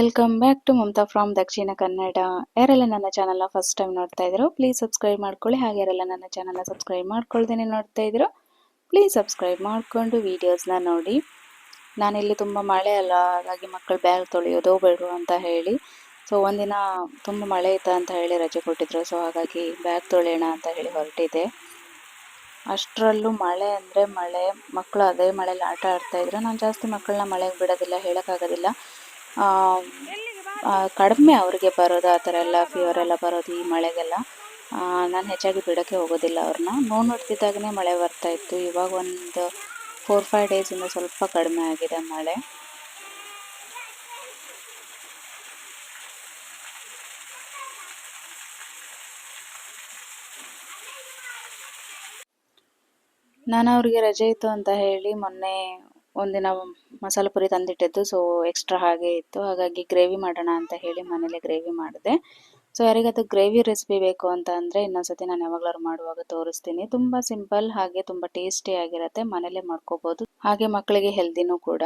Welcome back to Mamata from Dakshina Kannada ಯಾರೆಲ್ಲ ನನ್ನ ಚಾನಲ್ನ ಫಸ್ಟ್ ಟೈಮ್ ನೋಡ್ತಾ ಇದ್ರು ಪ್ಲೀಸ್ ಸಬ್ಸ್ಕ್ರೈಬ್ ಮಾಡ್ಕೊಳ್ಳಿ. ಹಾಗೆ ಯಾರೆಲ್ಲ ನನ್ನ ಚಾನಲ್ನ ಸಬ್ಸ್ಕ್ರೈಬ್ ಮಾಡ್ಕೊಳ್ದೇನೆ ನೋಡ್ತಾ ಇದ್ರು ಪ್ಲೀಸ್ ಸಬ್ಸ್ಕ್ರೈಬ್ ಮಾಡಿಕೊಂಡು ವೀಡಿಯೋಸ್ನ ನೋಡಿ. ನಾನಿಲ್ಲಿ ತುಂಬ ಮಳೆ ಅಲ್ಲ, ಹಾಗಾಗಿ ಮಕ್ಕಳು ಬ್ಯಾಗ್ ತೊಳೆಯೋದೋ, ಬೇಡ ಅಂತ ಹೇಳಿ. ಸೊ ಒಂದಿನ ತುಂಬ ಮಳೆ ಇತ್ತ ಅಂತ ಹೇಳಿ ರಜೆ ಕೊಟ್ಟಿದ್ರು. ಸೊ ಹಾಗಾಗಿ ಬ್ಯಾಗ್ ತೊಳೆಯೋಣ ಅಂತ ಹೇಳಿ ಹೊರಟಿದ್ದೆ. ಅಷ್ಟರಲ್ಲೂ ಮಳೆ ಅಂದರೆ ಮಳೆ. ಮಕ್ಕಳು ಅದೇ ಮಳೆಯಲ್ಲಿ ಆಟ ಆಡ್ತಾಯಿದ್ರು ನಾನು ಜಾಸ್ತಿ ಮಕ್ಕಳನ್ನ ಮಳೆಗೆ ಬಿಡೋದಿಲ್ಲ, ಹೇಳೋಕ್ಕಾಗೋದಿಲ್ಲ. ಕಡಿಮೆ ಅವ್ರಿಗೆ ಬರೋದು, ಆ ಥರ ಎಲ್ಲ ಫೀವರ್ ಎಲ್ಲ ಬರೋದು ಈ ಮಳೆಗೆಲ್ಲ. ನಾನು ಹೆಚ್ಚಾಗಿ ಬಿಡೋಕ್ಕೆ ಹೋಗೋದಿಲ್ಲ ಅವ್ರನ್ನ. ನೋವು ನೋಡ್ತಿದ್ದಾಗನೇ ಮಳೆ ಬರ್ತಾ ಇತ್ತು. ಇವಾಗ ಒಂದು ಫೋರ್ ಫೈವ್ ಡೇಸಿಂದ ಸ್ವಲ್ಪ ಕಡಿಮೆ ಆಗಿದೆ ಮಳೆ. ನಾನು ಅವ್ರಿಗೆ ರಜೆ ಇತ್ತು ಅಂತ ಹೇಳಿ ಮೊನ್ನೆ ಒಂದಿನ ಮಸಾಲೆ ಪುರಿ ತಂದಿಟ್ಟಿದ್ದು ಸೊ ಎಕ್ಸ್ಟ್ರಾ ಹಾಗೆ ಇತ್ತು. ಹಾಗಾಗಿ ಗ್ರೇವಿ ಮಾಡೋಣ ಅಂತ ಹೇಳಿ ಮನೇಲೆ ಗ್ರೇವಿ ಮಾಡಿದೆ. ಸೊ ಯಾರಿಗಾದ್ರು ಗ್ರೇವಿ ರೆಸಿಪಿ ಬೇಕು ಅಂತ ಅಂದರೆ ಇನ್ನೊಂದ್ಸತಿ ನಾನು ಯಾವಾಗ್ಲಾದ್ರು ಮಾಡುವಾಗ ತೋರಿಸ್ತೀನಿ. ತುಂಬ ಸಿಂಪಲ್ ಹಾಗೆ ತುಂಬ ಟೇಸ್ಟಿ ಆಗಿರುತ್ತೆ. ಮನೇಲೆ ಮಾಡ್ಕೋಬೋದು. ಹಾಗೆ ಮಕ್ಕಳಿಗೆ ಹೆಲ್ದಿನೂ ಕೂಡ.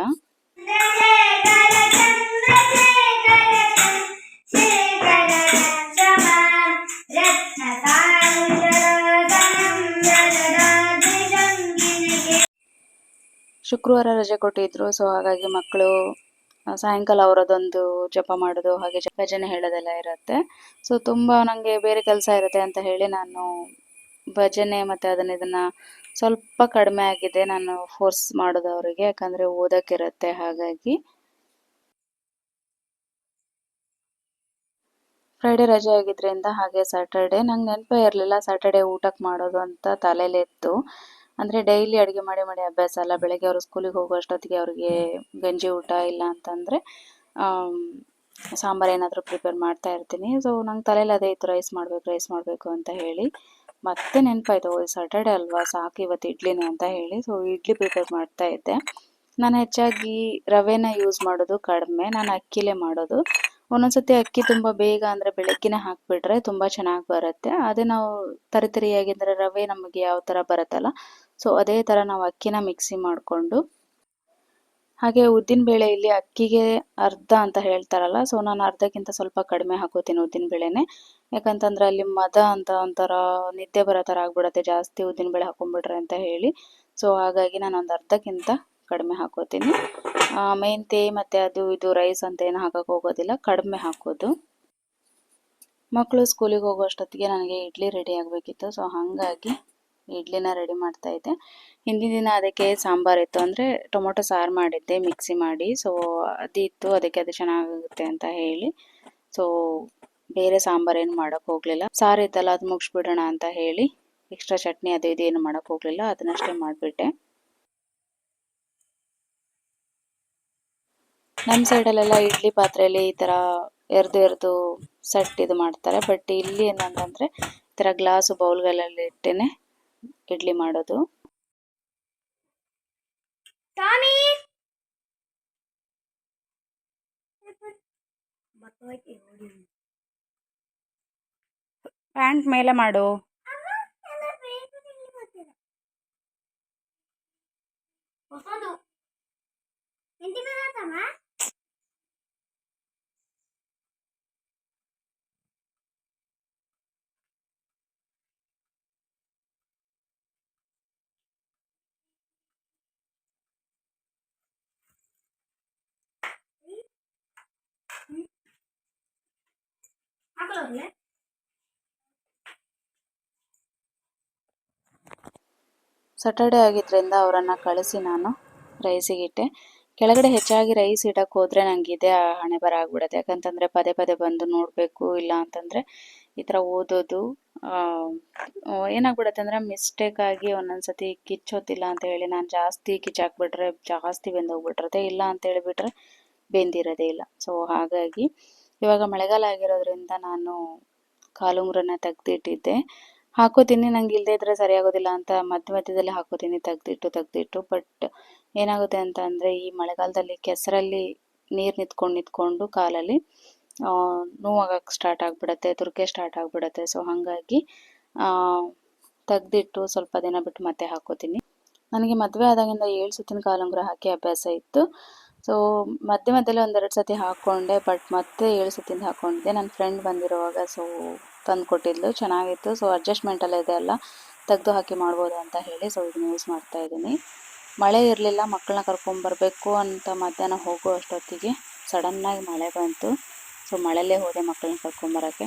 ಶುಕ್ರವಾರ ರಜೆ ಕೊಟ್ಟಿದ್ರು ಸೊ ಹಾಗಾಗಿ ಮಕ್ಕಳು ಸಾಯಂಕಾಲ ಅವರದೊಂದು ಜಪ ಮಾಡೋದು, ಹಾಗೆ ಭಜನೆ ಹೇಳೋದೆಲ್ಲ ಇರುತ್ತೆ. ಸೊ ತುಂಬ ನನಗೆ ಬೇರೆ ಕೆಲಸ ಇರುತ್ತೆ ಅಂತ ಹೇಳಿ ನಾನು ಭಜನೆ ಮತ್ತು ಅದನ್ನ, ಇದನ್ನ ಸ್ವಲ್ಪ ಕಡಿಮೆ ಆಗಿದೆ. ನಾನು ಫೋರ್ಸ್ ಮಾಡೋದು ಅವರಿಗೆ, ಯಾಕಂದರೆ ಓದೋಕ್ಕಿರುತ್ತೆ ಹಾಗಾಗಿ. ಫ್ರೈಡೇ ರಜೆ ಆಗಿದ್ರಿಂದ ಹಾಗೆ ಸ್ಯಾಟರ್ಡೆ ನಂಗೆ ನೆನಪೇ ಇರಲಿಲ್ಲ. ಸ್ಯಾಟರ್ಡೆ ಊಟಕ್ಕೆ ಮಾಡೋದು ಅಂತ ತಲೆಯಲ್ಲಿ ಇತ್ತು ಅಂದರೆ ಡೈಲಿ ಅಡುಗೆ ಮಾಡಿ ಮಾಡಿ ಅಭ್ಯಾಸ ಅಲ್ಲ. ಬೆಳಗ್ಗೆ ಅವರು ಸ್ಕೂಲಿಗೆ ಹೋಗೋ ಅಷ್ಟೊತ್ತಿಗೆ ಅವ್ರಿಗೆ ಗಂಜಿ ಊಟ ಇಲ್ಲ ಅಂತಂದರೆ ಸಾಂಬಾರು ಏನಾದರೂ ಪ್ರಿಪೇರ್ ಮಾಡ್ತಾ ಇರ್ತೀನಿ. ಸೊ ನಂಗೆ ತಲೆಯಲ್ಲಿ ಅದೇ ಇತ್ತು, ರೈಸ್ ಮಾಡಬೇಕು ರೈಸ್ ಮಾಡಬೇಕು ಅಂತ ಹೇಳಿ. ಮತ್ತೆ ನೆನಪಾಯ್ತು ಸಾಟರ್ಡೆ ಅಲ್ವಾ, ಸಾಕು ಇವತ್ತು ಇಡ್ಲಿನೇ ಅಂತ ಹೇಳಿ. ಸೊ ಇಡ್ಲಿ ಪ್ರಿಪೇರ್ ಮಾಡ್ತಾ ಇದ್ದೆ. ನಾನು ಹೆಚ್ಚಾಗಿ ರವೆನ ಯೂಸ್ ಮಾಡೋದು ಕಡಿಮೆ. ನಾನು ಅಕ್ಕಿಲೇ ಮಾಡೋದು. ಒಂದೊಂದ್ಸತಿ ಅಕ್ಕಿ ತುಂಬ ಬೇಗ ಅಂದರೆ ಬೆಳಗ್ಗೆನೇ ಹಾಕಿಬಿಟ್ರೆ ತುಂಬ ಚೆನ್ನಾಗಿ ಬರುತ್ತೆ. ಅದೇ ನಾವು ತರಿತರಿಯಾಗಿ ಅಂದರೆ ರವೆ ನಮಗೆ ಯಾವ ಥರ ಬರುತ್ತಲ್ಲ ಸೊ ಅದೇ ಥರ ನಾವು ಅಕ್ಕಿನ ಮಿಕ್ಸಿ ಮಾಡಿಕೊಂಡು, ಹಾಗೆ ಉದ್ದಿನ ಬೇಳೆ ಇಲ್ಲಿ ಅಕ್ಕಿಗೆ ಅರ್ಧ ಅಂತ ಹೇಳ್ತಾರಲ್ಲ, ಸೊ ನಾನು ಅರ್ಧಕ್ಕಿಂತ ಸ್ವಲ್ಪ ಕಡಿಮೆ ಹಾಕೋತೀನಿ ಉದ್ದಿನ ಬೇಳೆನೆ. ಯಾಕಂತಂದ್ರೆ ಅಲ್ಲಿ ಮದ ಅಂತ ಒಂಥರ ನಿದ್ದೆ ಬರೋ ಥರ ಆಗ್ಬಿಡತ್ತೆ, ಜಾಸ್ತಿ ಉದ್ದಿನ ಬೇಳೆ ಹಾಕೊಂಡ್ಬಿಟ್ರೆ ಅಂತ ಹೇಳಿ. ಸೊ ಹಾಗಾಗಿ ನಾನು ಒಂದು ಅರ್ಧಕ್ಕಿಂತ ಕಡಿಮೆ ಹಾಕೋತೀನಿ. ಮೆಂತೆ ಮತ್ತು ಅದು ಇದು ರೈಸ್ ಅಂತ ಏನು ಹಾಕೋಕೆ ಹೋಗೋದಿಲ್ಲ, ಕಡಿಮೆ ಹಾಕೋದು. ಮಕ್ಕಳು ಸ್ಕೂಲಿಗೆ ಹೋಗೋ ಅಷ್ಟೊತ್ತಿಗೆ ನನಗೆ ಇಡ್ಲಿ ರೆಡಿ ಆಗಬೇಕಿತ್ತು, ಸೊ ಹಾಗಾಗಿ ಇಡ್ಲಿನ ರೆಡಿ ಮಾಡ್ತಾ ಇದ್ದೆ. ಹಿಂದಿನ ದಿನ ಅದಕ್ಕೆ ಸಾಂಬಾರ್ ಇತ್ತು ಅಂದರೆ ಟೊಮೊಟೊ ಸಾರು ಮಾಡಿದ್ದೆ, ಮಿಕ್ಸಿ ಮಾಡಿ. ಸೊ ಅದಿತ್ತು ಅದಕ್ಕೆ ಅದು ಚೆನ್ನಾಗುತ್ತೆ ಅಂತ ಹೇಳಿ. ಸೊ ಬೇರೆ ಸಾಂಬಾರ್ ಏನು ಮಾಡೋಕ್ಕೆ ಹೋಗಲಿಲ್ಲ. ಸಾರು ಇತ್ತಲ್ಲ, ಅದು ಮುಗಿಸ್ಬಿಡೋಣ ಅಂತ ಹೇಳಿ ಎಕ್ಸ್ಟ್ರಾ ಚಟ್ನಿ ಅದು ಇದು ಏನು ಮಾಡೋಕ್ಕೆ ಹೋಗಲಿಲ್ಲ, ಅದನ್ನಷ್ಟೇ ಮಾಡಿಬಿಟ್ಟೆ. ನಮ್ಮ ಸೈಡಲ್ಲೆಲ್ಲ ಇಡ್ಲಿ ಪಾತ್ರೆಯಲ್ಲಿ ಈ ಥರ ಎರ್ದು ಎರ್ದು ಸೆಟ್ ಇದು ಮಾಡ್ತಾರೆ. ಬಟ್ ಇಲ್ಲಿ ಏನಂತಂದರೆ ಈ ಥರ ಗ್ಲಾಸು ಬೌಲ್ಗಳಲ್ಲಿ ಇಟ್ಟೇನೆ ಇಡ್ಲಿ ಮಾಡೋದು. ಟಾಮಿ! ಪ್ಯಾಂಟ್ ಮೇಲೆ ಮಾಡು. ಹಾಕಲವ್ರಲ್ಲೇ ಸಟರ್ಡೆ ಆಗಿದ್ರಿಂದ ಅವರನ್ನು ಕಳಿಸಿ ನಾನು ರೈಸಿಗಿಟ್ಟೆ ಕೆಳಗಡೆ ಹೆಚ್ಚಾಗಿ ರೈಸ್ ಇಡಕ್ಕೆ ಹೋದರೆ ನನಗೆ ಇದೇ ಹಣೆ ಬರ ಆಗ್ಬಿಡುತ್ತೆ ಯಾಕಂತಂದರೆ ಪದೇ ಪದೇ ಬಂದು ನೋಡಬೇಕು, ಇಲ್ಲ ಅಂತಂದರೆ ಈ ಥರ ಓದೋದು ಏನಾಗ್ಬಿಡುತ್ತೆ ಅಂದರೆ ಮಿಸ್ಟೇಕ್ ಆಗಿ ಒಂದೊಂದ್ಸತಿ ಕಿಚ್ಚೋತಿಲ್ಲ ಅಂತ ಹೇಳಿ ನಾನು ಜಾಸ್ತಿ ಕಿಚ್ಚಾಕ್ಬಿಟ್ರೆ ಜಾಸ್ತಿ ಬೆಂದೋಗ್ಬಿಟ್ಟಿರುತ್ತೆ, ಇಲ್ಲ ಅಂತ ಹೇಳಿಬಿಟ್ರೆ ಬೆಂದಿರೋದೇ ಇಲ್ಲ. ಸೊ ಹಾಗಾಗಿ ಇವಾಗ ಮಳೆಗಾಲ ಆಗಿರೋದ್ರಿಂದ ನಾನು ಕಾಲುಂಗುರನ ತೆಗ್ದಿಟ್ಟಿದ್ದೆ. ಹಾಕೋತೀನಿ, ನಂಗೆ ಇಲ್ಲದೇ ಇದ್ರೆ ಸರಿಯಾಗೋದಿಲ್ಲ ಅಂತ ಮಧ್ಯ ಮಧ್ಯದಲ್ಲಿ ಹಾಕೋತೀನಿ, ತೆಗ್ದಿಟ್ಟು ತೆಗ್ದಿಟ್ಟು. ಬಟ್ ಏನಾಗುತ್ತೆ ಅಂತ ಅಂದರೆ, ಈ ಮಳೆಗಾಲದಲ್ಲಿ ಕೆಸರಲ್ಲಿ ನೀರು ನಿಂತ್ಕೊಂಡು ನಿಂತ್ಕೊಂಡು ಕಾಲಲ್ಲಿ ನೋವಾಗಕ್ಕೆ ಸ್ಟಾರ್ಟ್ ಆಗ್ಬಿಡತ್ತೆ, ತುರ್ಕೆ ಸ್ಟಾರ್ಟ್ ಆಗ್ಬಿಡತ್ತೆ. ಸೊ ಹಾಗಾಗಿ ತೆಗ್ದಿಟ್ಟು ಸ್ವಲ್ಪ ದಿನ ಬಿಟ್ಟು ಮತ್ತೆ ಹಾಕೋತೀನಿ. ನನಗೆ ಮದುವೆ ಆದಾಗಿಂದ ಏಳು ಸುತ್ತಿನ ಕಾಲುಂಗುರ ಹಾಕಿ ಅಭ್ಯಾಸ ಇತ್ತು. ಸೊ ಮಧ್ಯ ಮಧ್ಯೆಲ್ಲ ಒಂದೆರಡು ಸತಿ ಹಾಕ್ಕೊಂಡೆ ಬಟ್ ಮತ್ತೆ ಏಳು ಸತಿಂದ ಹಾಕ್ಕೊಂಡಿದ್ದೆ ನನ್ನ ಫ್ರೆಂಡ್ ಬಂದಿರುವಾಗ ಸೊ ತಂದು ಕೊಟ್ಟಿದ್ಲು ಚೆನ್ನಾಗಿತ್ತು ಸೊ ಅಡ್ಜಸ್ಟ್ಮೆಂಟೆಲ್ಲ ಇದೆ ಅಲ್ಲ, ತೆಗೆದು ಹಾಕಿ ಮಾಡ್ಬೋದು ಅಂತ ಹೇಳಿ ಸೊ ಇದನ್ನ ಯೂಸ್ ಮಾಡ್ತಾ ಇದ್ದೀನಿ. ಮಳೆ ಇರಲಿಲ್ಲ, ಮಕ್ಕಳನ್ನ ಕರ್ಕೊಂಬರ್ಬೇಕು ಅಂತ ಮಧ್ಯಾಹ್ನ ಹೋಗೋ ಅಷ್ಟೊತ್ತಿಗೆ ಸಡನ್ನಾಗಿ ಮಳೆ ಬಂತು. ಸೊ ಮಳೆಯಲ್ಲೇ ಹೋದೆ ಮಕ್ಕಳನ್ನ ಕರ್ಕೊಂಬರೋಕ್ಕೆ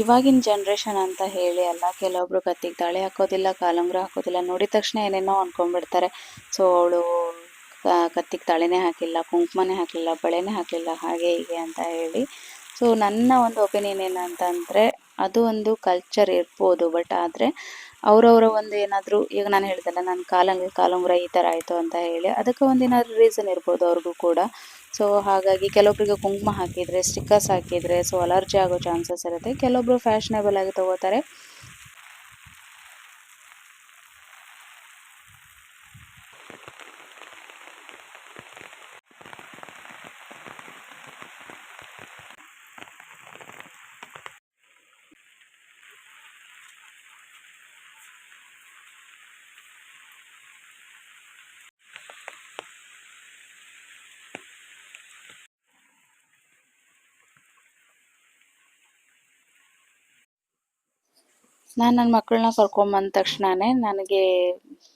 ಇವಾಗಿನ ಜನ್ರೇಷನ್ ಅಂತ ಹೇಳಿ ಅಲ್ಲ, ಕೆಲವೊಬ್ರು ಕತ್ತಿಗೆ ತಾಳೆ ಹಾಕೋದಿಲ್ಲ ಕಾಲಂಗ್ರ ಹಾಕೋದಿಲ್ಲ, ನೋಡಿದ ತಕ್ಷಣ ಏನೇನೋ ಅನ್ಕೊಂಡ್ಬಿಡ್ತಾರೆ. ಸೊ ಅವಳು ಕತ್ತಿಗೆ ತಾಳೆನೇ ಹಾಕಿಲ್ಲ, ಕುಂಕುಮನೇ ಹಾಕಲಿಲ್ಲ ಬಳೆನೇ ಹಾಕಲಿಲ್ಲ ಹಾಗೆ ಹೀಗೆ ಅಂತ ಹೇಳಿ. ಸೊ ನನ್ನ ಒಂದು ಒಪಿನಿಯನ್ ಏನಂತಂದರೆ, ಅದು ಒಂದು ಕಲ್ಚರ್ ಇರ್ಬೋದು ಬಟ್ ಆದರೆ ಅವರವರ ಒಂದು ಏನಾದರೂ, ಈಗ ನಾನು ಹೇಳ್ದಲ್ಲ ನನ್ನ ಕಾಲಂಗ್ರ ಕಾಲುಂಗುರ ಈ ಥರ ಆಯಿತು ಅಂತ ಹೇಳಿ, ಅದಕ್ಕೆ ಒಂದು ರೀಸನ್ ಇರ್ಬೋದು ಅವ್ರಿಗೂ ಕೂಡ. ಸೊ ಹಾಗಾಗಿ ಕೆಲವೊಬ್ಬರಿಗೆ ಕುಂಕುಮ ಹಾಕಿದರೆ ಸ್ಟಿಕ್ಕರ್ಸ್ ಹಾಕಿದರೆ ಸೊ ಅಲರ್ಜಿ ಆಗೋ ಚಾನ್ಸಸ್ ಇರುತ್ತೆ. ಕೆಲವೊಬ್ಬರು ಫ್ಯಾಷನೇಬಲ್ ಆಗಿ ತಗೋತಾರೆ. ನಾನು ನನ್ನ ಮಕ್ಕಳನ್ನ ಕರ್ಕೊಂಬಂದ ತಕ್ಷಣನೇ ನನಗೆ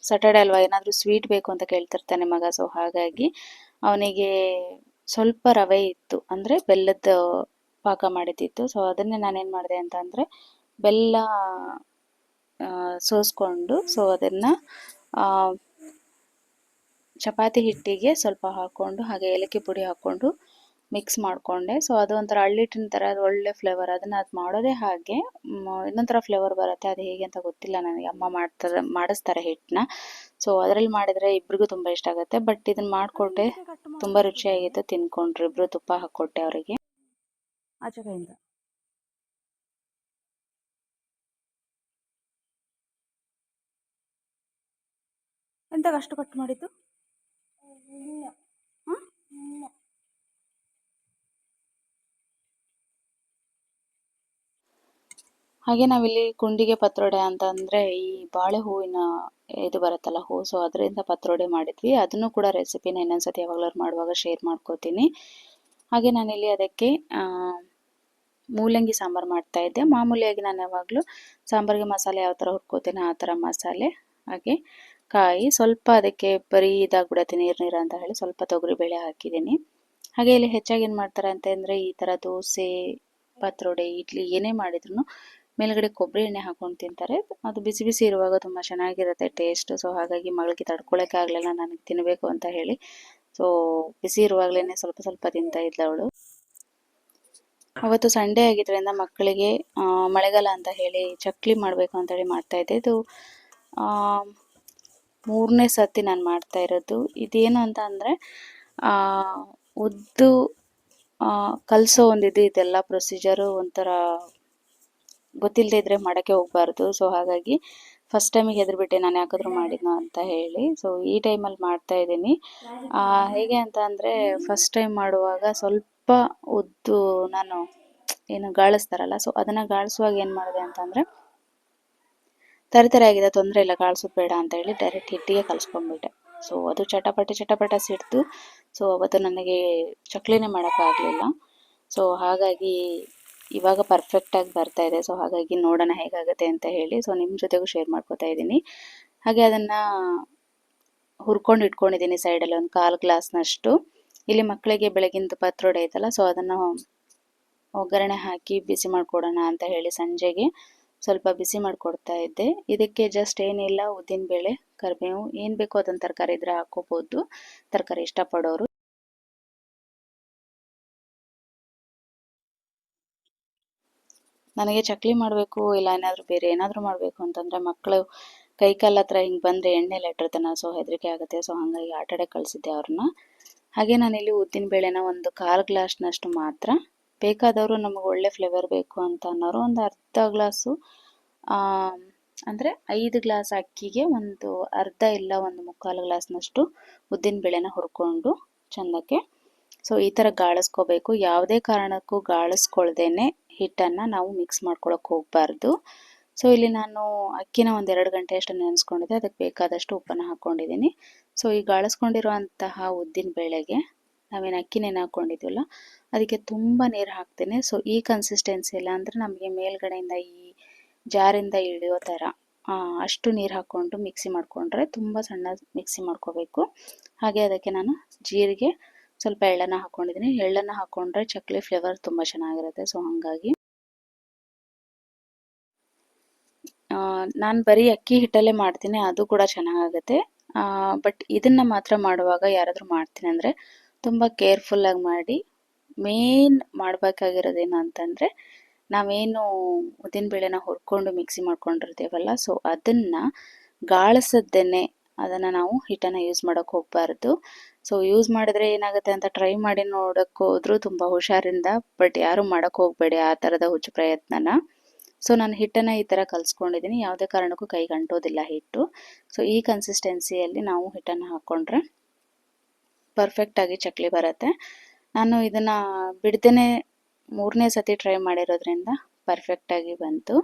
ಸ್ಯಾಟರ್ಡೆ ಅಲ್ವಾ ಏನಾದರೂ ಸ್ವೀಟ್ ಬೇಕು ಅಂತ ಕೇಳ್ತಿರ್ತಾನೆ ಮಗ. ಸೊ ಹಾಗಾಗಿ ಅವನಿಗೆ ಸ್ವಲ್ಪ ರವೆ ಇತ್ತು. ಅಂದರೆ ಬೆಲ್ಲದ ಪಾಕ ಮಾಡಿದ್ದಿತ್ತು. ಸೊ ಅದನ್ನೇ ನಾನೇನು ಮಾಡಿದೆ ಅಂತ ಅಂದರೆ ಬೆಲ್ಲ ಸೋಸ್ಕೊಂಡು ಸೊ ಅದನ್ನು ಚಪಾತಿ ಹಿಟ್ಟಿಗೆ ಸ್ವಲ್ಪ ಹಾಕ್ಕೊಂಡು ಹಾಗೆ ಏಲಕ್ಕಿ ಪುಡಿ ಹಾಕ್ಕೊಂಡು ಮಿಕ್ಸ್ ಮಾಡಿಕೊಂಡೆ. ಸೊ ಅದು ಒಂಥರ ಹಳ್ಳಿಟ್ಟಿನ ಥರ ಅದು ಒಳ್ಳೆ ಫ್ಲೇವರ್ ಅದನ್ನು ಅದು ಮಾಡೋದೇ ಹಾಗೆ ಇನ್ನೊಂಥರ ಫ್ಲೇವರ್ ಬರುತ್ತೆ. ಅದು ಹೇಗೆ ಅಂತ ಗೊತ್ತಿಲ್ಲ ನನಗೆ. ಅಮ್ಮ ಮಾಡ್ತಾರೆ ಮಾಡಿಸ್ತಾರೆ ಹಿಟ್ಟನ್ನ. ಸೊ ಅದರಲ್ಲಿ ಮಾಡಿದರೆ ಇಬ್ರಿಗೂ ತುಂಬ ಇಷ್ಟ ಆಗುತ್ತೆ. ಬಟ್ ಇದನ್ನು ಮಾಡಿಕೊಟ್ಟೆ ತುಂಬ ರುಚಿಯಾಗಿತ್ತು ತಿನ್ಕೊಂಡ್ರು ಇಬ್ರು. ತುಪ್ಪ ಹಾಕ್ಕೊಟ್ಟೆ ಅವರಿಗೆ. ಆಚೆ ಕೈಯಿಂದ ಎಂತ ಅಷ್ಟು ಕಟ್ ಮಾಡಿದ್ದು? ಹಾಗೆ ನಾವಿಲ್ಲಿ ಕುಂಡಿಗೆ ಪತ್ರೊಡೆ ಅಂತ ಅಂದ್ರೆ ಈ ಬಾಳೆ ಹೂವಿನ ಇದು ಬರುತ್ತಲ್ಲ ಹೂ ಸೊ ಅದರಿಂದ ಪತ್ರೊಡೆ ಮಾಡಿದ್ವಿ. ಅದನ್ನು ಕೂಡ ರೆಸಿಪಿನ ಇನ್ನೊಂದ್ಸತಿ ಯಾವಾಗಲಾದ್ರು ಮಾಡುವಾಗ ಶೇರ್ ಮಾಡ್ಕೋತೀನಿ. ಹಾಗೆ ನಾನಿಲ್ಲಿ ಅದಕ್ಕೆ ಮೂಲಂಗಿ ಸಾಂಬಾರು ಮಾಡ್ತಾ ಇದ್ದೆ. ಮಾಮೂಲಿಯಾಗಿ ನಾನು ಯಾವಾಗಲೂ ಸಾಂಬಾರಿಗೆ ಮಸಾಲೆ ಯಾವ ಥರ ಹುರ್ಕೋತೀನಿ ಆ ಥರ ಮಸಾಲೆ, ಹಾಗೆ ಕಾಯಿ, ಸ್ವಲ್ಪ ಅದಕ್ಕೆ ಬರೀ ಇದಾಗ್ಬಿಡತ್ತೆ ನೀರು ನೀರು ಅಂತ ಹೇಳಿ ಸ್ವಲ್ಪ ತೊಗರಿಬೇಳೆ ಹಾಕಿದ್ದೀನಿ. ಹಾಗೆ ಇಲ್ಲಿ ಹೆಚ್ಚಾಗಿ ಏನು ಮಾಡ್ತಾರೆ ಅಂತ ಅಂದರೆ ಈ ಥರ ದೋಸೆ, ಪತ್ರೊಡೆ, ಇಡ್ಲಿ ಏನೇ ಮಾಡಿದ್ರು ಮೇಲ್ಗಡೆ ಕೊಬ್ಬರಿ ಎಣ್ಣೆ ಹಾಕೊಂಡು ತಿಂತಾರೆ. ಅದು ಬಿಸಿ ಬಿಸಿ ಇರುವಾಗ ತುಂಬ ಚೆನ್ನಾಗಿರುತ್ತೆ ಟೇಸ್ಟ್ ಸೊ ಹಾಗಾಗಿ ಮಗಳಿಗೆ ತಡ್ಕೊಳಕ್ಕೆ ಆಗಲಿಲ್ಲ. ನನಗೆ ತಿನ್ನಬೇಕು ಅಂತ ಹೇಳಿ. ಸೊ ಬಿಸಿ ಇರುವಾಗಲೇ ಸ್ವಲ್ಪ ಸ್ವಲ್ಪ ತಿಂತಾ ಅವಳು. ಅವತ್ತು ಸಂಡೇ ಆಗಿದ್ರಿಂದ ಮಕ್ಕಳಿಗೆ ಮಳೆಗಾಲ ಅಂತ ಹೇಳಿ ಚಕ್ಲಿ ಮಾಡಬೇಕು ಅಂತೇಳಿ ಮಾಡ್ತಾ ಇದ್ದೆ. ಇದು ಮೂರನೇ ಸತಿ ನಾನು ಮಾಡ್ತಾ ಇರೋದು. ಇದೇನು ಅಂತ ಅಂದರೆ ಉದ್ದು ಕಲಸೋ ಒಂದು ಇದು ಇದೆಲ್ಲ ಪ್ರೊಸೀಜರು ಒಂಥರ ಗೊತ್ತಿಲ್ಲದೆ ಇದ್ರೆ ಮಾಡೋಕ್ಕೆ ಹೋಗಬಾರ್ದು. ಸೊ ಹಾಗಾಗಿ ಫಸ್ಟ್ ಟೈಮಿಗೆ ಹೆದರ್ಬಿಟ್ಟೆ ನಾನು ಯಾಕಾದರೂ ಮಾಡಿದ್ನೋ ಅಂತ ಹೇಳಿ. ಸೊ ಈ ಟೈಮಲ್ಲಿ ಮಾಡ್ತಾ ಇದ್ದೀನಿ. ಹೇಗೆ ಅಂತ ಅಂದರೆ ಫಸ್ಟ್ ಟೈಮ್ ಮಾಡುವಾಗ ಸ್ವಲ್ಪ ಉದ್ದು ನಾನು ಏನು ಗಾಳಿಸ್ತಾರಲ್ಲ ಸೊ ಅದನ್ನು ಗಾಳಿಸುವಾಗ ಏನು ಮಾಡಿದೆ ಅಂತಂದರೆ ಆಗಿದೆ, ತೊಂದರೆ ಇಲ್ಲ, ಗಾಳಿಸೋದು ಬೇಡ ಅಂತ ಹೇಳಿ ಡೈರೆಕ್ಟ್ ಹಿಟ್ಟಿಗೆ ಕಲಿಸ್ಕೊಂಡ್ಬಿಟ್ಟೆ. ಸೊ ಅದು ಚಟಪಟ ಚಟಪಟ ಸಿಡ್ತು. ಸೊ ಅವತ್ತು ನನಗೆ ಚಕ್ಲಿನೇ ಮಾಡೋಕ್ಕಾಗಲಿಲ್ಲ. ಸೊ ಹಾಗಾಗಿ ಇವಾಗ ಪರ್ಫೆಕ್ಟಾಗಿ ಬರ್ತಾ ಇದೆ. ಸೊ ಹಾಗಾಗಿ ನೋಡೋಣ ಹೇಗಾಗುತ್ತೆ ಅಂತ ಹೇಳಿ. ಸೊ ನಿಮ್ಮ ಜೊತೆಗೂ ಶೇರ್ ಮಾಡ್ಕೋತಾ ಇದ್ದೀನಿ. ಹಾಗೆ ಅದನ್ನು ಹುರ್ಕೊಂಡು ಇಟ್ಕೊಂಡಿದ್ದೀನಿ ಸೈಡಲ್ಲಿ ಒಂದು ಕಾಲು ಗ್ಲಾಸ್ನಷ್ಟು ಇಲ್ಲಿ ಮಕ್ಕಳಿಗೆ ಬೆಳಗಿನ ಪತ್ರೊಡೆ ಐತಲ್ಲ ಸೊ ಅದನ್ನು ಒಗ್ಗರಣೆ ಹಾಕಿ ಬಿಸಿ ಮಾಡಿಕೊಡೋಣ ಅಂತ ಹೇಳಿ ಸಂಜೆಗೆ ಸ್ವಲ್ಪ ಬಿಸಿ ಮಾಡಿಕೊಡ್ತಾ ಇದ್ದೆ. ಇದಕ್ಕೆ ಜಸ್ಟ್ ಏನಿಲ್ಲ ಉದ್ದಿನಬೇಳೆ ಕರಿಬೇವು, ಏನು ಬೇಕೋ ಅದನ್ನು ತರಕಾರಿ ಇದ್ರೆ ಹಾಕೋಬೋದು ತರಕಾರಿ ಇಷ್ಟಪಡೋರು. ನನಗೆ ಚಕ್ಲಿ ಮಾಡಬೇಕು, ಇಲ್ಲ ಏನಾದರೂ ಬೇರೆ ಏನಾದರೂ ಮಾಡಬೇಕು ಅಂತಂದರೆ ಮಕ್ಕಳು ಕೈ ಕಾಲು ಹತ್ರ ಹಿಂಗೆ ಬಂದರೆ ಎಣ್ಣೆ ಲೆಟ್ಟಿರ್ತಾನೆ ಸೊ ಹೆದರಿಕೆ ಆಗುತ್ತೆ. ಸೊ ಹಾಗಾಗಿ ಆಟಾಡಕ್ಕೆ ಕಳಿಸಿದ್ದೆ ಅವ್ರನ್ನ. ಹಾಗೆ ನಾನಿಲ್ಲಿ ಉದ್ದಿನ ಬೇಳೆನ ಒಂದು ಕಾಲು ಗ್ಲಾಸ್ನಷ್ಟು ಮಾತ್ರ ಬೇಕಾದವರು ನಮಗೆ ಒಳ್ಳೆ ಫ್ಲೇವರ್ ಬೇಕು ಅಂತ ಅನ್ನೋರು ಒಂದು ಅರ್ಧ ಗ್ಲಾಸು ಅಂದರೆ ಐದು ಗ್ಲಾಸ್ ಅಕ್ಕಿಗೆ ಒಂದು ಅರ್ಧ ಇಲ್ಲ ಒಂದು ಮುಕ್ಕಾಲು ಗ್ಲಾಸ್ನಷ್ಟು ಉದ್ದಿನ ಬೇಳೆನ ಹುರ್ಕೊಂಡು ಚೆಂದಕ್ಕೆ, ಸೊ ಈ ಥರ ಗಾಳಿಸ್ಕೋಬೇಕು. ಯಾವುದೇ ಕಾರಣಕ್ಕೂ ಗಾಳಿಸ್ಕೊಳ್ದೇನೆ ಹಿಟ್ಟನ್ನು ನಾವು ಮಿಕ್ಸ್ ಮಾಡ್ಕೊಳಕ್ಕೆ ಹೋಗಬಾರ್ದು. ಸೊ ಇಲ್ಲಿ ನಾನು ಅಕ್ಕಿನ ಒಂದು ಎರಡು ಗಂಟೆ ಅಷ್ಟು ನೆನೆಸ್ಕೊಂಡಿದ್ದೆ. ಅದಕ್ಕೆ ಬೇಕಾದಷ್ಟು ಉಪ್ಪನ್ನು ಹಾಕ್ಕೊಂಡಿದ್ದೀನಿ ಸೊ ಈ ಗಾಳಿಸ್ಕೊಂಡಿರುವಂತಹ ಉದ್ದಿನ ಬೇಳೆಗೆ ನಾವೇನು ಅಕ್ಕಿ ನೆನೆ ಹಾಕ್ಕೊಂಡಿದ್ವಲ್ಲ ಅದಕ್ಕೆ ತುಂಬ ನೀರು ಹಾಕ್ತೇನೆ. ಸೊ ಈ ಕನ್ಸಿಸ್ಟೆನ್ಸಿ ಇಲ್ಲ ಅಂದರೆ ನಮಗೆ ಮೇಲ್ಗಡೆಯಿಂದ ಈ ಜಾರಿಂದ ಇಳಿಯೋ ಥರ ಅಷ್ಟು ನೀರು ಹಾಕ್ಕೊಂಡು ಮಿಕ್ಸಿ ಮಾಡಿಕೊಂಡ್ರೆ ತುಂಬ ಸಣ್ಣ ಮಿಕ್ಸಿ ಮಾಡ್ಕೋಬೇಕು. ಹಾಗೆ ಅದಕ್ಕೆ ನಾನು ಜೀರಿಗೆ ಸ್ವಲ್ಪ ಎಳ್ಳನ್ನ ಹಾಕೊಂಡಿದ್ದೀನಿ. ಎಳ್ಳನ್ನ ಹಾಕೊಂಡ್ರೆ ಚಕ್ಲಿ ಫ್ಲೇವರ್ ತುಂಬಾ ಚೆನ್ನಾಗಿರುತ್ತೆ. ಸೊ ಹಾಗಾಗಿ ನಾನು ಬರೀ ಅಕ್ಕಿ ಹಿಟ್ಟಲ್ಲೇ ಮಾಡ್ತೀನಿ. ಅದು ಕೂಡ ಚೆನ್ನಾಗಾಗತ್ತೆ. ಬಟ್ ಇದನ್ನ ಮಾತ್ರ ಮಾಡುವಾಗ ಯಾರಾದರೂ ಮಾಡ್ತೀನಿ ಅಂದರೆ ತುಂಬ ಕೇರ್ಫುಲ್ಲಾಗಿ ಮಾಡಿ. ಮೇನ್ ಮಾಡಬೇಕಾಗಿರೋದೇನು ಅಂತಂದರೆ, ನಾವೇನು ಉದ್ದಿನಬೇಳೆನ ಹುರ್ಕೊಂಡು ಮಿಕ್ಸಿ ಮಾಡ್ಕೊಂಡಿರ್ತೀವಲ್ಲ ಸೊ ಅದನ್ನು ಗಾಳಿಸದ್ದೇನೆ ಅದನ್ನು ನಾವು ಹಿಟ್ಟನ್ನು ಯೂಸ್ ಮಾಡೋಕ್ಕೆ ಹೋಗಬಾರ್ದು. ಸೊ ಯೂಸ್ ಮಾಡಿದ್ರೆ ಏನಾಗುತ್ತೆ ಅಂತ ಟ್ರೈ ಮಾಡಿ ನೋಡಕ್ಕೆ ಹೋದ್ರು ತುಂಬ ಹುಷಾರಿಂದ ಬಟ್ ಯಾರು ಮಾಡೋಕ್ಕೆ ಹೋಗಬೇಡಿ ಆ ಥರದ ಹುಚ್ಚು ಪ್ರಯತ್ನನ. ಸೊ ನಾನು ಹಿಟ್ಟನ್ನು ಈ ಥರ ಕಲಿಸ್ಕೊಂಡಿದ್ದೀನಿ ಯಾವುದೇ ಕಾರಣಕ್ಕೂ ಕೈಗೆ ಅಂಟೋದಿಲ್ಲ ಹಿಟ್ಟು. ಸೊ ಈ ಕನ್ಸಿಸ್ಟೆನ್ಸಿಯಲ್ಲಿ ನಾವು ಹಿಟ್ಟನ್ನು ಹಾಕ್ಕೊಂಡ್ರೆ ಪರ್ಫೆಕ್ಟಾಗಿ ಚಕ್ಲಿ ಬರುತ್ತೆ. ನಾನು ಇದನ್ನು ಬಿಡ್ದೇ ಮೂರನೇ ಸತಿ ಟ್ರೈ ಮಾಡಿರೋದ್ರಿಂದ ಪರ್ಫೆಕ್ಟಾಗಿ ಬಂತು.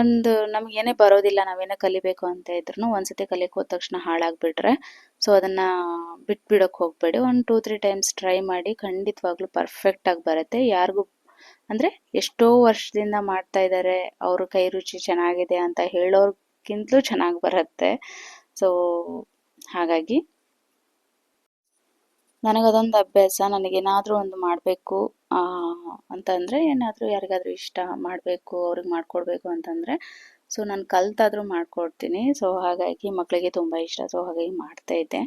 ಒಂದು ನಮ್ಗೆ ಏನೇ ಬರೋದಿಲ್ಲ ನಾವೇನೇ ಕಲಿಬೇಕು ಅಂತ ಇದ್ರು ಒಂದ್ಸತಿ ಕಲಿಯಕ್ಕೆ ಹೋದ ತಕ್ಷಣ ಹಾಳಾಗ್ಬಿಟ್ರೆ. ಸೊ ಅದನ್ನ ಬಿಟ್ಬಿಡೋಕೆ ಹೋಗಬೇಡಿ. ಒಂದು ಟೂ ತ್ರೀ ಟೈಮ್ಸ್ ಟ್ರೈ ಮಾಡಿ ಖಂಡಿತವಾಗ್ಲೂ ಪರ್ಫೆಕ್ಟಾಗಿ ಬರುತ್ತೆ. ಯಾರಿಗೂ ಅಂದರೆ ಎಷ್ಟೋ ವರ್ಷದಿಂದ ಮಾಡ್ತಾ ಇದ್ದಾರೆ ಅವ್ರ ಕೈ ರುಚಿ ಚೆನ್ನಾಗಿದೆ ಅಂತ ಹೇಳೋರ್ಗಿಂತಲೂ ಚೆನ್ನಾಗಿ ಬರುತ್ತೆ. ಸೊ ಹಾಗಾಗಿ ನನಗದೊಂದು ಅಭ್ಯಾಸ, ನನಗೇನಾದರೂ ಒಂದು ಮಾಡಬೇಕು ಅಂತಂದರೆ ಏನಾದರೂ ಯಾರಿಗಾದರೂ ಇಷ್ಟ ಮಾಡಬೇಕು, ಅವ್ರಿಗೆ ಮಾಡಿಕೊಡ್ಬೇಕು ಅಂತಂದರೆ, ಸೊ ನಾನು ಕಲ್ತಾದರೂ ಮಾಡಿಕೊಡ್ತೀನಿ. ಸೊ ಹಾಗಾಗಿ ಮಕ್ಕಳಿಗೆ ತುಂಬ ಇಷ್ಟ. ಸೊ ಹಾಗಾಗಿ ಮಾಡ್ತಾ ಇದ್ದೆ.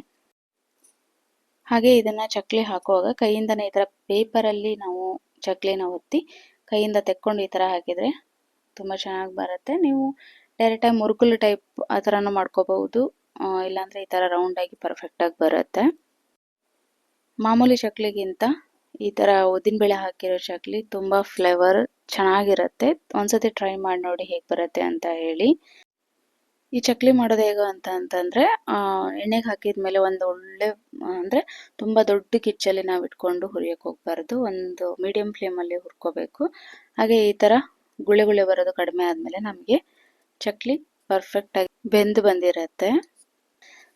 ಹಾಗೆ ಇದನ್ನು ಚಕ್ಲಿ ಹಾಕುವಾಗ ಕೈಯಿಂದನೇ ಈ ಥರ ಪೇಪರಲ್ಲಿ ನಾವು ಚಕ್ಲಿನ ಒತ್ತಿ ಕೈಯಿಂದ ತೆಕ್ಕೊಂಡು ಈ ಥರ ಹಾಕಿದರೆ ತುಂಬ ಚೆನ್ನಾಗಿ ಬರುತ್ತೆ. ನೀವು ಡೈರೆಕ್ಟಾಗಿ ಮುರುಕುಲು ಟೈಪ್ ಆ ಥರನೂ ಮಾಡ್ಕೋಬಹುದು. ಇಲ್ಲಾಂದರೆ ಈ ಥರ ರೌಂಡಾಗಿ ಪರ್ಫೆಕ್ಟಾಗಿ ಬರುತ್ತೆ. ಮಾಮೂಲಿ ಚಕ್ಲಿಗಿಂತ ಈ ಥರ ಉದ್ದಿನಬೇಳೆ ಹಾಕಿರೋ ಚಕ್ಲಿ ತುಂಬ ಫ್ಲೇವರ್ ಚೆನ್ನಾಗಿರುತ್ತೆ. ಒಂದ್ಸತಿ ಟ್ರೈ ಮಾಡಿ ನೋಡಿ ಹೇಗೆ ಬರುತ್ತೆ ಅಂತ ಹೇಳಿ. ಈ ಚಕ್ಲಿ ಮಾಡೋದು ಹೇಗೋ ಅಂತ ಅಂತಂದರೆ ಎಣ್ಣೆಗೆ ಹಾಕಿದ ಮೇಲೆ ಒಂದು ಒಳ್ಳೆ, ಅಂದರೆ ತುಂಬ ದೊಡ್ಡ ಕಿಚ್ಚಲ್ಲಿ ನಾವು ಇಟ್ಕೊಂಡು ಹುರಿಯೋಕೆ ಹೋಗ್ಬಾರ್ದು. ಒಂದು ಮೀಡಿಯಮ್ ಫ್ಲೇಮಲ್ಲಿ ಹುರ್ಕೋಬೇಕು. ಹಾಗೆ ಈ ಥರ ಗುಳೆ ಗುಳೆ ಬರೋದು ಕಡಿಮೆ ಆದಮೇಲೆ ನಮಗೆ ಚಕ್ಲಿ ಪರ್ಫೆಕ್ಟಾಗಿ ಬೆಂದು ಬಂದಿರುತ್ತೆ.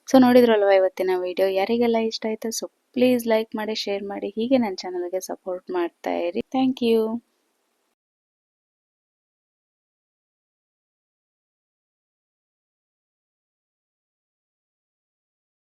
ಸೊ ನೋಡಿದ್ರಲ್ವ ಇವತ್ತಿನ ವಿಡಿಯೋ ಯಾರಿಗೆಲ್ಲ ಇಷ್ಟ ಆಯಿತು ಸೊ ಪ್ಲೀಸ್ ಲೈಕ್ ಮಾಡಿ ಶೇರ್ ಮಾಡಿ ಹೀಗೆ ನನ್ನ ಚಾನಲ್ಗೆ ಸಪೋರ್ಟ್ ಮಾಡ್ತಾ ಇರಿ. Thank you